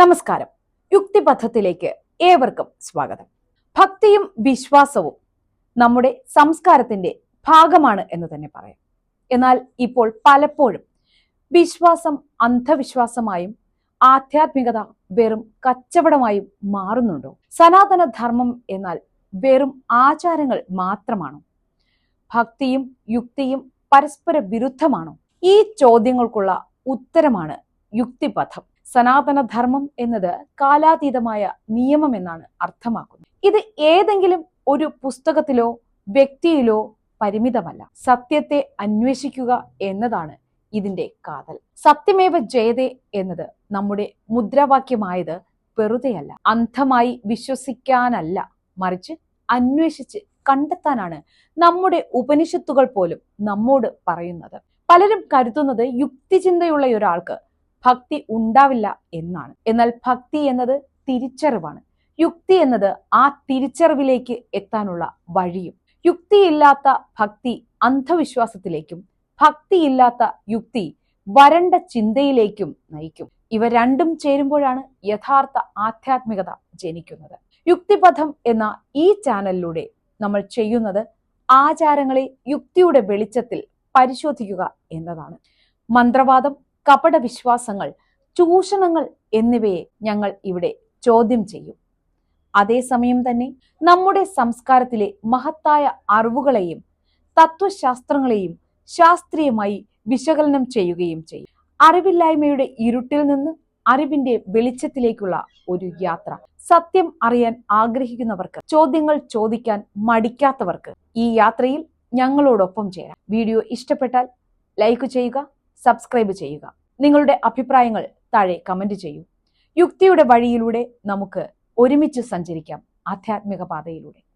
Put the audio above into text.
നമസ്കാരം. യുക്തിപഥത്തിലേക്ക് ഏവർക്കും സ്വാഗതം. ഭക്തിയും വിശ്വാസവും നമ്മുടെ സംസ്കാരത്തിന്റെ ഭാഗമാണ് എന്ന് തന്നെ പറയാം. എന്നാൽ ഇപ്പോൾ പലപ്പോഴും വിശ്വാസം അന്ധവിശ്വാസമായും ആധ്യാത്മികത വെറും കച്ചവടമായും മാറുന്നുണ്ടോ? സനാതന ധർമ്മം എന്നാൽ വെറും ആചാരങ്ങൾ മാത്രമാണോ? ഭക്തിയും യുക്തിയും പരസ്പര വിരുദ്ധമാണോ? ഈ ചോദ്യങ്ങൾക്കുള്ള ഉത്തരമാണ് യുക്തിപഥം. സനാതന ധർമ്മം എന്നത് കാലാതീതമായ നിയമം എന്നാണ് അർത്ഥമാക്കുന്നത്. ഇത് ഏതെങ്കിലും ഒരു പുസ്തകത്തിലോ വ്യക്തിയിലോ പരിമിതമല്ല. സത്യത്തെ അന്വേഷിക്കുക എന്നതാണ് ഇതിന്റെ കാതൽ. സത്യമേവ ജയതേ എന്നത് നമ്മുടെ മുദ്രാവാക്യമായത് വെറുതെയല്ല. അന്ധമായി വിശ്വസിക്കാനല്ല. മറിച്ച് അന്വേഷിച്ച് കണ്ടെത്താനാണ് നമ്മുടെ ഉപനിഷത്തുകൾ പോലും നമ്മോട് പറയുന്നത്. പലരും കരുതുന്നത് യുക്തിചിന്തയുള്ള ഒരാൾക്ക് ഭക്തി ഉണ്ടാവില്ല എന്നാണ്. എന്നാൽ ഭക്തി എന്നത് തിരിച്ചറിവാണ്. യുക്തി എന്നത് ആ തിരിച്ചറിവിലേക്ക് എത്താനുള്ള വഴിയും. യുക്തിയില്ലാത്ത ഭക്തി അന്ധവിശ്വാസത്തിലേക്കും ഭക്തിയില്ലാത്ത യുക്തി വരണ്ട ചിന്തയിലേക്കും നയിക്കും. ഇവ രണ്ടും ചേരുമ്പോഴാണ് യഥാർത്ഥ ആധ്യാത്മികത ജനിക്കുന്നത്. യുക്തിപഥം എന്ന ഈ ചാനലിലൂടെ നമ്മൾ ചെയ്യുന്നത് ആചാരങ്ങളെ യുക്തിയുടെ വെളിച്ചത്തിൽ പരിശോധിക്കുക എന്നതാണ്. മന്ത്രവാദം കപട വിശ്വാസങ്ങൾ ചൂഷണങ്ങൾ എന്നിവയെ ഞങ്ങൾ ഇവിടെ ചോദ്യം ചെയ്യും. അതേസമയം തന്നെ നമ്മുടെ സംസ്കാരത്തിലെ മഹത്തായ അറിവുകളെയും തത്വശാസ്ത്രങ്ങളെയും ശാസ്ത്രീയമായി വിശകലനം ചെയ്യുകയും ചെയ്യും. അറിവില്ലായ്മയുടെ ഇരുട്ടിൽ നിന്ന് അറിവിന്റെ വെളിച്ചത്തിലേക്കുള്ള ഒരു യാത്ര. സത്യം അറിയാൻ ആഗ്രഹിക്കുന്നവർക്ക് ചോദ്യങ്ങൾ ചോദിക്കാൻ മടിക്കാത്തവർക്ക് ഈ യാത്രയിൽ ഞങ്ങളോടൊപ്പം ചേരാം. വീഡിയോ ഇഷ്ടപ്പെട്ടാൽ ലൈക്ക് ചെയ്യുക സബ്സ്ക്രൈബ് ചെയ്യുക. നിങ്ങളുടെ അഭിപ്രായങ്ങൾ താഴെ കമന്റ് ചെയ്യൂ. യുക്തിയുടെ വഴിയിലൂടെ നമുക്ക് ഒരുമിച്ച് സഞ്ചരിക്കാം ആധ്യാത്മിക പാതയിലൂടെ.